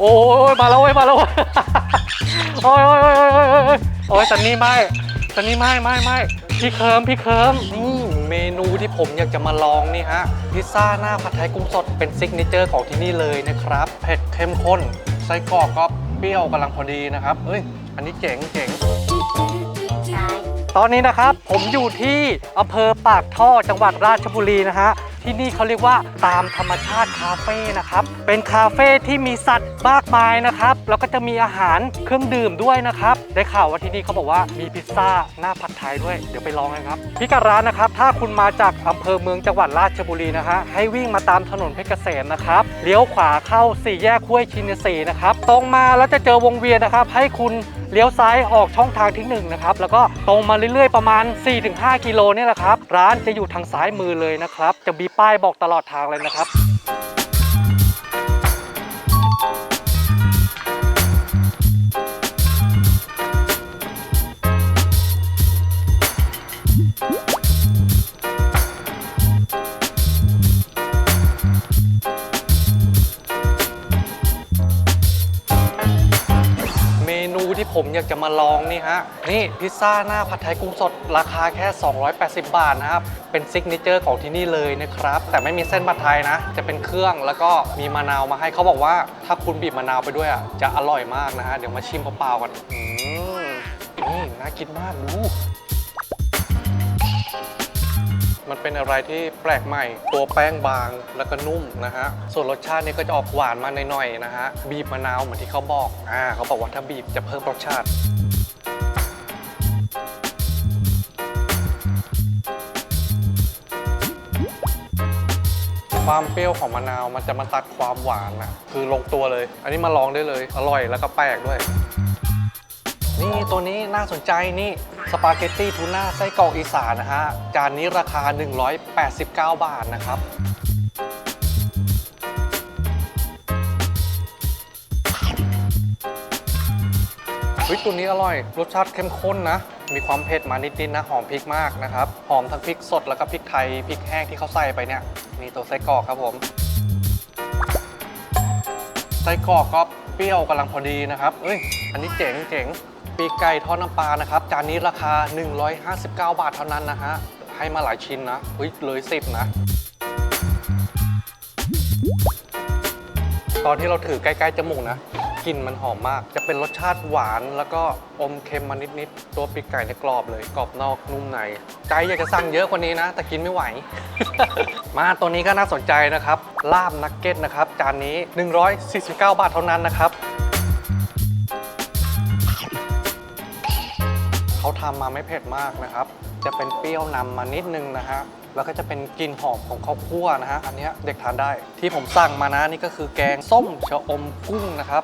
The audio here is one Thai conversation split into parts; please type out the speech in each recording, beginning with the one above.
โอ้ยมาแล้วเว้ยมาแล้วเว้ยโอ้ยโอ้ยโอ้ยโอ้ยโอ้ยโอ้ยโอ้ยสันนี่ไม่สันนี่ไม่ไม่ไม่พี่เคิมพี่เคิมนี่เมนูที่ผมอยากจะมาลองนี่ฮะพิซซ่าหน้าผัดไทยกุ้งสดเป็นซิกเนเจอร์ของที่นี่เลยนะครับเผ็ดเข้มข้นไส้กรอกก็เปรี้ยวกำลังพอดีนะครับเอ้ยอันนี้เจ๋งเจ๋งตอนนี้นะครับผมอยู่ที่อำเภอปากท่อจังหวัดราชบุรีนะฮะ ที่นี่เขาเรียกว่าตามธรรมชาติคาเฟ่นะครับ เป็นคาเฟ่ที่มีสัตว์มากมายนะครับ แล้วก็จะมีอาหารเครื่องดื่มด้วยนะครับ ได้ข่าวว่าที่นี่เขาบอกว่ามีพิซซ่าหน้าผัดไทยด้วย เดี๋ยวไปลองกันครับ พิกัดร้านนะครับ ถ้าคุณมาจากอำเภอเมืองจังหวัดราชบุรีนะฮะ ให้วิ่งมาตามถนนเพชรเกษมนะครับ เลี้ยวขวาเข้าสี่แยกห้วยชินสีนะครับ ตรงมาแล้วจะเจอวงเวียนนะครับ ให้คุณ เลี้ยวซ้ายออกช่องทางที่หนึ่งนะครับแล้วก็ตรงมาเรื่อยๆประมาณ 4-5 กิโลนี่แหละครับ ร้านจะอยู่ทางซ้ายมือเลยนะครับ จะมีป้ายบอกตลอดทางเลยนะครับ อยากจะมาลองนี่ฮะ นี่พิซซ่าหน้าผัดไทยกุ้งสดราคาแค่ 280 บาทนะครับ เป็นซิกเนเจอร์ของที่นี่เลยนะครับ แต่ไม่มีเส้นผัดไทยนะ จะเป็นเครื่องแล้วก็มีมะนาวมาให้เขาบอกว่า ถ้าคุณบีบมะนาวไปด้วยอะจะอร่อยมากนะฮะ เดี๋ยวมาชิมเปล่าๆกันอืมนี่น่ากินมากดู มันเป็นอะไรที่แปลกใหม่ ตัวแป้งบางแล้วก็นุ่มนะฮะ ส่วนรสชาตินี่ก็จะออกหวานมาหน่อยๆนะฮะ บีบมะนาวเหมือนที่เขาบอก อ่า เขาบอกว่าถ้าบีบจะเพิ่มรสชาติความเปรี้ยวของมะนาวมันจะมาตัดความหวานนะคือลงตัวเลย อันนี้มาลองได้เลย อร่อยแล้วก็แปลกด้วย นี่ตัวนี้น่าสนใจนี่ สปาเกตตี้ทูน่าไส้กรอกอีสานนะฮะ จานนี้ราคา 189 บาทนะครับ เฮ้ยตัวนี้อร่อย รสชาติเข้มข้นนะ มีความเผ็ดมานิดๆนะ หอมพริกมากนะครับ หอมทั้งพริกสดแล้วก็พริกไทย พริกแห้งที่เขาใส่ไปเนี่ย นี่ตัวไส้กรอกครับผม ไส้กรอกก็เปรี้ยวกำลังพอดีนะครับ เอ้ย อันนี้เจ๋งเจ๋ง ปีกไก่ทอดน้ำปลานะครับ จานนี้ราคา 159 บาทเท่านั้นนะฮะ ให้มาหลายชิ้นนะเฮ้ยเลยสิบนะ ตอนที่เราถือใกล้ ๆจมูกนะกลิ่นมันหอมมาก จะเป็นรสชาติหวานแล้วก็อมเค็มมานิดๆ ตัวปีกไก่เนี่ยกรอบเลย กรอบนอกนุ่มใน ใจอยากจะสั่งเยอะกว่านี้นะ แต่กินไม่ไหว มาตัวนี้ก็น่าสนใจนะครับ ลาบนักเก็ตนะครับ จานนี้ 149 บาทเท่านั้นนะครับ ทำมาไม่เผ็ดมากนะครับ จะเป็นเปรี้ยวนำมานิดนึงนะฮะแล้วก็จะเป็นกลิ่นหอมของข้าวคั่วนะฮะ อันนี้เด็กทานได้ ที่ผมสั่งมานะนี่ก็คือแกงส้มชะอมกุ้งนะครับ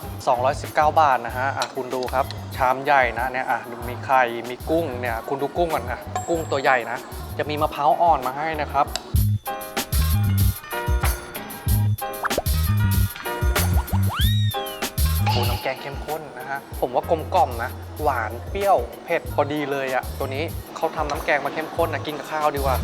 219 บาทนะฮะ อะคุณดูครับ ชามใหญ่นะเนี่ย อะมีไข่ มีกุ้งเนี่ย คุณดูกุ้งก่อนนะ กุ้งตัวใหญ่นะ จะมีมะพร้าวอ่อนมาให้นะครับโอ้น้ำแกงเข้มข้น นะฮะ ผมว่ากลมกล่อมนะ หวานเปรี้ยวเผ็ดพอดีเลยอะตัวนี้เขาทำน้ำแกงมาเข้มข้นนะกินกับข้าวดีกว่า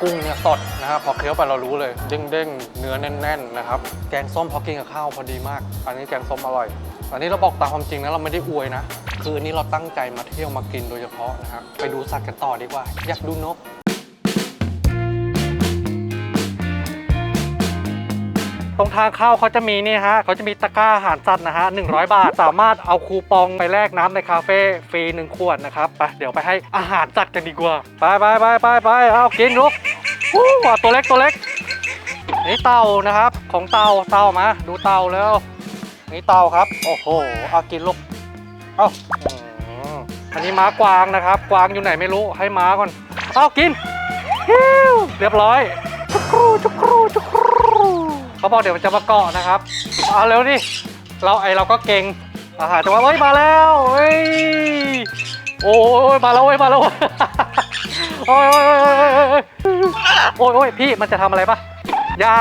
กุ้งเนี่ยสดนะครับพอเคี้ยวไปเรารู้เลย เด้งๆ เนื้อแน่นๆนะครับ แกงส้มพอกินกับข้าวพอดีมาก อันนี้แกงส้มอร่อย อันนี้เราบอกตามความจริงนะเราไม่ได้อวยนะ คืออันนี้เราตั้งใจมาเที่ยวมากินโดยเฉพาะนะฮะไปดูสัตว์กันต่อดีกว่า อยากดูนก ตรงทางเข้าเขาจะมีนี่ฮะเขาจะมีตะกร้าอาหารสัตว์นะฮะ100 บาท สามารถเอาคูปองไปแลกน้ำในคาเฟ่ฟรีหนึ่งขวดนะครับไปเดี๋ยวไปให้อาหารสัตว์กันดีกว่า ไปไปไปไปไปเอากินลูกวู้ว้าตัวเล็กตัวเล็กนี่เต่านะครับ ของเต่าเต่ามาดูเต่าแล้วนี่เต่าครับ โอ้โหเอากินลูกเอ้าอันนี้ม้ากวางนะครับ กวางอยู่ไหนไม่รู้ให้ม้าก่อนเอากินเรียบร้อยจุกครูจุกครูจุกครู เขาบอกเดี๋ยวมันจะมาเกาะนะครับเอาเร็วดิเราไอเราก็เก่งอาหารจะว่าเฮ้ยมาแล้วเฮ้ยโอ้ยมาแล้วเว้ยมาแล้วโอ้ยโอ้ยโอ้ยโอ้ยพี่มันจะทำอะไรปะยา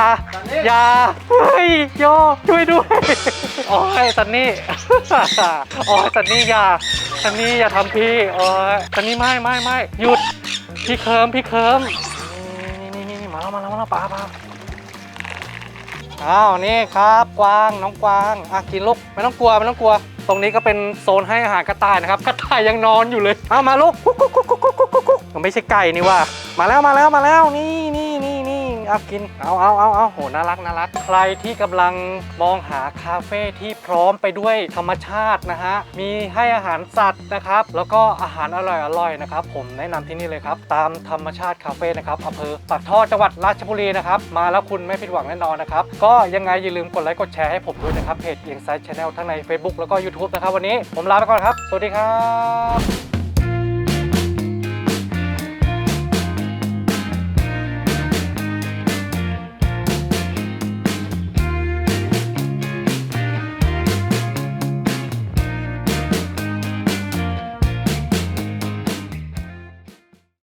ยาเฮ้ยโยช่วยด้วยโอ้ยซันนี่โอ้ยซันนี่ยาซันนี่อย่าทำพี่โอ้ยซันนี่ไม่ไม่ไม่หยุดพี่เคิมพี่เคิมอืมมาแล้วมาแล้วมาแล้วปลาปลา อ้าวนี่ครับกวางน้องกวางอะกินลูกไม่ต้องกลัวไม่ต้องกลัว ตรงนี้ก็เป็นโซนให้อาหารกระต่ายนะครับกระต่ายยังนอนอยู่เลยเอามาลูกกุ๊กกุ๊กกุ๊กกุ๊กกุ๊กกุ๊กกุ๊กมันไม่ใช่ไก่นี่ว่า มาแล้วมาแล้วมาแล้วนี่นี่ อากิน เอาเอาเอาเอาโห น่ารัก น่ารัก ใครที่กำลังมองหาคาเฟ่ที่พร้อมไปด้วยธรรมชาตินะฮะ มีให้อาหารสัตว์นะครับ แล้วก็อาหารอร่อยอร่อยนะครับ ผมแนะนำที่นี่เลยครับ ตามธรรมชาติคาเฟ่นะครับอำเภอปากท่อจังหวัดราชบุรีนะครับ มาแล้วคุณไม่ผิดหวังแน่นอนนะครับ ก็ยังไงอย่าลืมกดไลค์กดแชร์ให้ผมด้วยนะครับ เพจเอียงไซด์ชาแนลทั้งใน Facebook แล้วก็ YouTube นะครับวันนี้ผมลาไปก่อนครับ สวัสดีครับ